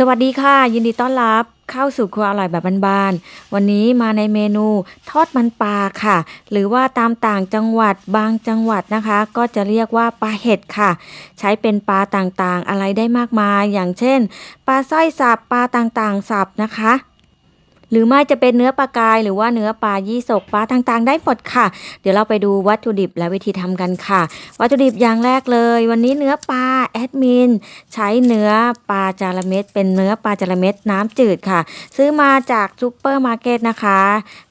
สวัสดีค่ะ ยินดีต้อนรับเข้าสู่ครัวอร่อยแบบบ้านๆวันนี้มาในเมนูทอดมันปลาค่ะ หรือว่าตามต่างจังหวัดบางจังหวัดนะคะ ก็จะเรียกว่าปลาเห็ดค่ะ ใช้เป็นปลาต่างๆ อะไรได้มากมาย อย่างเช่น ปลาสร้อยสับปลาต่างๆสับนะคะ หรือไม่จะเป็นเนื้อปลากาย หรือว่าเนื้อปลายี่สกปลาต่างๆ ได้หมดค่ะ เดี๋ยวเราไปดูวัตถุดิบและวิธีทำกันค่ะ วัตถุดิบอย่างแรกเลย วันนี้เนื้อปลาแอดมินใช้เนื้อปลาจาระเม็ดเป็นเนื้อปลาจาระเม็ดน้ำจืดค่ะ ซื้อมาจากซูเปอร์มาร์เก็ตนะคะ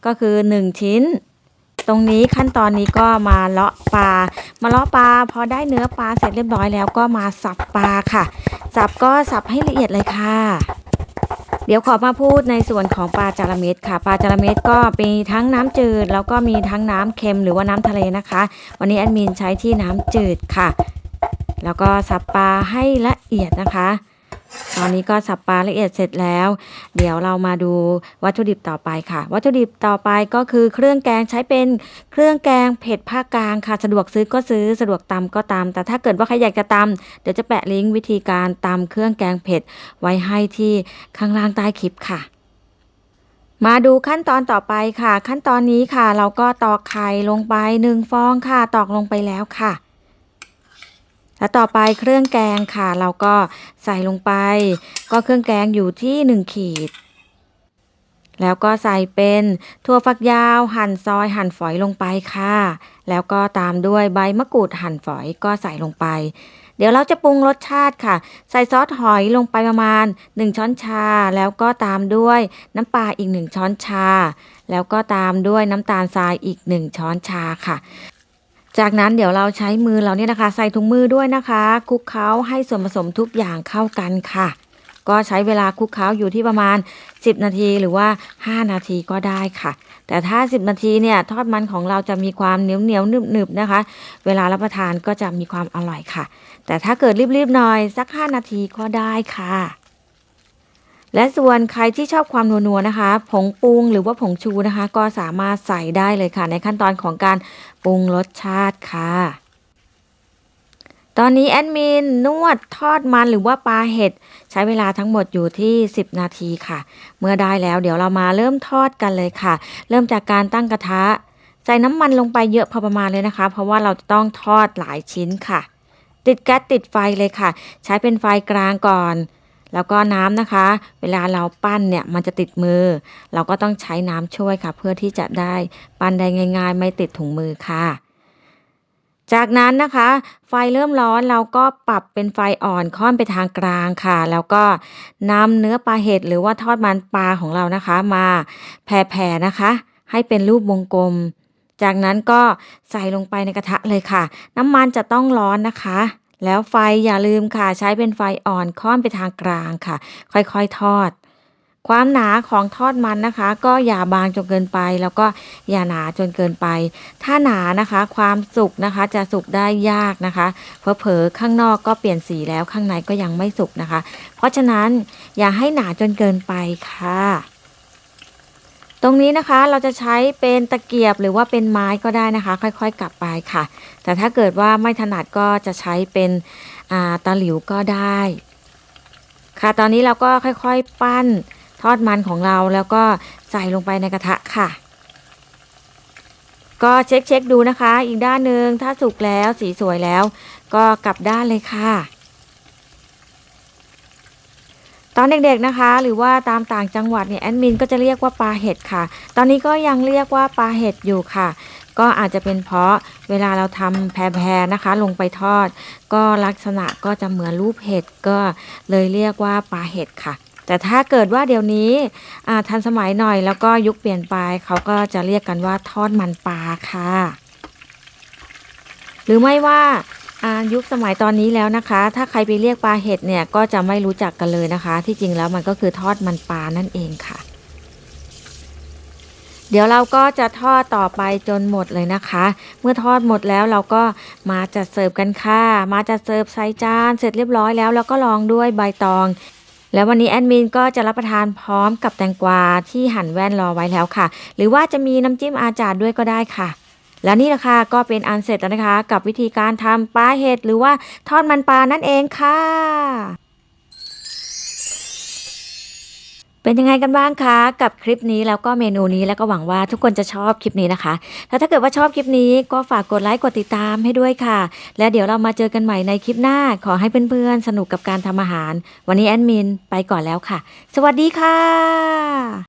ก็คือ 1 ชิ้นตรงนี้ขั้นตอนนี้ก็มาเลาะปลา มาเลาะปลาพอได้เนื้อปลาเสร็จเรียบร้อยแล้วก็มาสับปลาค่ะ สับก็สับให้ละเอียดเลยค่ะ เดี๋ยวขอมาพูดในส่วนของปลาจาระเม็ดค่ะ ปลาจาระเม็ดก็มีทั้งน้ำจืด แล้วก็มีทั้งน้ำเค็มหรือว่าน้ำทะเลนะคะ วันนี้แอดมินใช้ที่น้ำจืดค่ะ แล้วก็สับปลาให้ละเอียดนะคะ ตอนนี้ก็สับปลาละเอียดเสร็จแล้ว เดี๋ยวเรามาดูวัตถุดิบต่อไปค่ะ วัตถุดิบต่อไปก็คือเครื่องแกงใช้เป็นเครื่องแกงเผ็ดภาคกลางค่ะ สะดวกซื้อก็ซื้อสะดวกตำก็ตำแต่ถ้าเกิดว่าใครอยากจะตำเดี๋ยวจะแปะลิงก์วิธีการตำเครื่องแกงเผ็ดไว้ให้ที่ข้างล่างใต้คลิปค่ะมาดูขั้นตอนต่อไปค่ะ ขั้นตอนนี้ค่ะ เราก็ตอกไข่ลงไปหนึ่งฟองค่ะ ตอกลงไปแล้วค่ะ แล้วต่อไปเครื่องแกงค่ะ เราก็ใส่ลงไป ก็เครื่องแกงอยู่ที่หนึ่งขีด แล้วก็ใส่เป็นถั่วฝักยาวหั่นซอยหั่นฝอยลงไปค่ะ แล้วก็ตามด้วยใบมะกรูดหั่นฝอยก็ใส่ลงไป เดี๋ยวเราจะปรุงรสชาติค่ะ ใส่ซอสหอยลงไปประมาณ 1 ช้อนชา แล้วก็ตามด้วยน้ำปลาอีก 1 ช้อนชา แล้วก็ตามด้วยน้ำตาลทรายอีก 1 ช้อนชาค่ะ จากนั้นเดี๋ยวเราใช้มือเราเนี่ยนะคะ ใส่ถุงมือด้วยนะคะคลุกเคล้าให้ส่วนผสมทุกอย่างเข้ากันค่ะ ก็ใช้เวลาคลุกเคล้าอยู่ที่ประมาณ 10 นาทีหรือว่า 5 นาทีก็ได้ค่ะ แต่ถ้า 10 นาทีเนี่ยทอดมันของเราจะมีความเหนียวเหนียวๆหนึบๆนะคะ เวลารับประทานก็จะมีความอร่อยค่ะ แต่ถ้าเกิดรีบๆหน่อยสัก 5 นาทีก็ได้ค่ะ และส่วนใครที่ชอบความนัวๆนะคะ ผงปรุงหรือว่าผงชูนะคะ ก็สามารถใส่ได้เลยค่ะ ในขั้นตอนของการปรุงรสชาติค่ะตอนนี้แอดมินนวดทอดมันหรือว่าปลาเห็ด ใช้เวลาทั้งหมดอยู่ที่ 10 นาทีค่ะ เมื่อได้แล้วเดี๋ยวเรามาเริ่มทอดกันเลยค่ะ เริ่มจากการตั้งกระทะ ใส่น้ำมันลงไปเยอะพอประมาณเลยนะคะ เพราะว่าเราจะต้องทอดหลายชิ้นค่ะ ติดแก๊สติดไฟเลยค่ะ ใช้เป็นไฟกลางก่อน แล้วก็น้ำนะคะ เวลาเราปั้นเนี่ยมันจะติดมือ เราก็ต้องใช้น้ำช่วยค่ะ เพื่อที่จะได้ปั้นได้ง่าย ๆ ไม่ติดถุงมือค่ะ จากนั้นนะคะ ไฟเริ่มร้อนเราก็ปรับเป็นไฟอ่อนค่อนไปทางกลางค่ะ แล้วก็นำเนื้อปลาเห็ดหรือว่าทอดมันปลาของเรานะคะ มาแผ่ๆนะคะ ให้เป็นรูปวงกลม จากนั้นก็ใส่ลงไปในกระทะเลยค่ะ น้ำมันจะต้องร้อนนะคะ แล้วไฟอย่าลืมค่ะใช้เป็นไฟอ่อนค่อนไปทางกลางค่ะ ค่อยๆทอด ความหนาของทอดมันนะคะ ก็อย่าบางจนเกินไป แล้วก็อย่าหนาจนเกินไป ถ้าหนานะคะ ความสุกนะคะจะสุกได้ยากนะคะเผลอๆข้างนอกก็เปลี่ยนสีแล้วข้างในก็ยังไม่สุกนะคะ เพราะฉะนั้นอย่าให้หนาจนเกินไปค่ะ รงนี้นะคะเราจะใช้เป็นตะเกียบหรือว่าเป็นไม้ก็ได้นะคะ ค่อยๆกลับไปค่ะ แต่ถ้าเกิดว่าไม่ถนัดก็จะใช้เป็นอ่าตะหลิวก็ได้ ค่ะตอนนี้เราก็ค่อยๆปั้นทอดมันของเราแล้วก็ใส่ลงไปในกระทะค่ะ ก็เช็คเช็คๆดูนะคะ อีกด้านหนึ่งถ้าสุกแล้วสีสวยแล้ว ก็กลับด้านเลยค่ะ ตอนเด็กๆนะคะ หรือว่าตามต่างจังหวัดเนี่ยแอดมินก็จะเรียกว่าปลาเห็ดค่ะ ตอนนี้ก็ยังเรียกว่าปลาเห็ดอยู่ค่ะ ก็อาจจะเป็นเพราะเวลาเราทำแพรๆนะคะ ลงไปทอด ก็ลักษณะก็จะเหมือนรูปเห็ดก็เลยเรียกว่าปลาเห็ดค่ะแต่ถ้าเกิดว่าเดี๋ยวนี้อ่าทันสมัยหน่อยแล้วก็ยุคเปลี่ยนไปเขาก็จะเรียกกันว่าทอดมันปลาค่ะ หรือไม่ว่า ยุคสมัยตอนนี้แล้วนะคะ ถ้าใครไปเรียกปลาเห็ดเนี่ยก็จะไม่รู้จักกันเลยนะคะ ที่จริงแล้วมันก็คือทอดมันปลานั่นเองค่ะ เดี๋ยวเราก็จะทอดต่อไปจนหมดเลยนะคะ เมื่อทอดหมดแล้วเราก็มาจัดเสิร์ฟกันค่ะ มาจัดเสิร์ฟใส่จานเสร็จเรียบร้อยแล้วแล้วก็ลองด้วยใบตองแล้ววันนี้แอดมินก็จะรับประทานพร้อมกับแตงกวาที่หั่นแว่นรอไว้แล้วค่ะ หรือว่าจะมีน้ำจิ้มอาจารย์ด้วยก็ได้ค่ะ แล้วนี่แหละคะก็เป็นอันเสร็จแล้วนะคะ กับวิธีการทำปลาเห็ดหรือว่าทอดมันปลานั่นเองค่ะ เป็นยังไงกันบ้างคะ กับคลิปนี้แล้วก็เมนูนี้แล้วก็หวังว่าทุกคนจะชอบคลิปนี้นะคะ แล้วถ้าเกิดว่าชอบคลิปนี้ก็ฝากกดไลค์กดติดตามให้ด้วยค่ะ แล้วเดี๋ยวเรามาเจอกันใหม่ในคลิปหน้าขอให้เพื่อนๆสนุกกับการทำอาหาร วันนี้แอดมินไปก่อนแล้วค่ะ สวัสดีค่ะ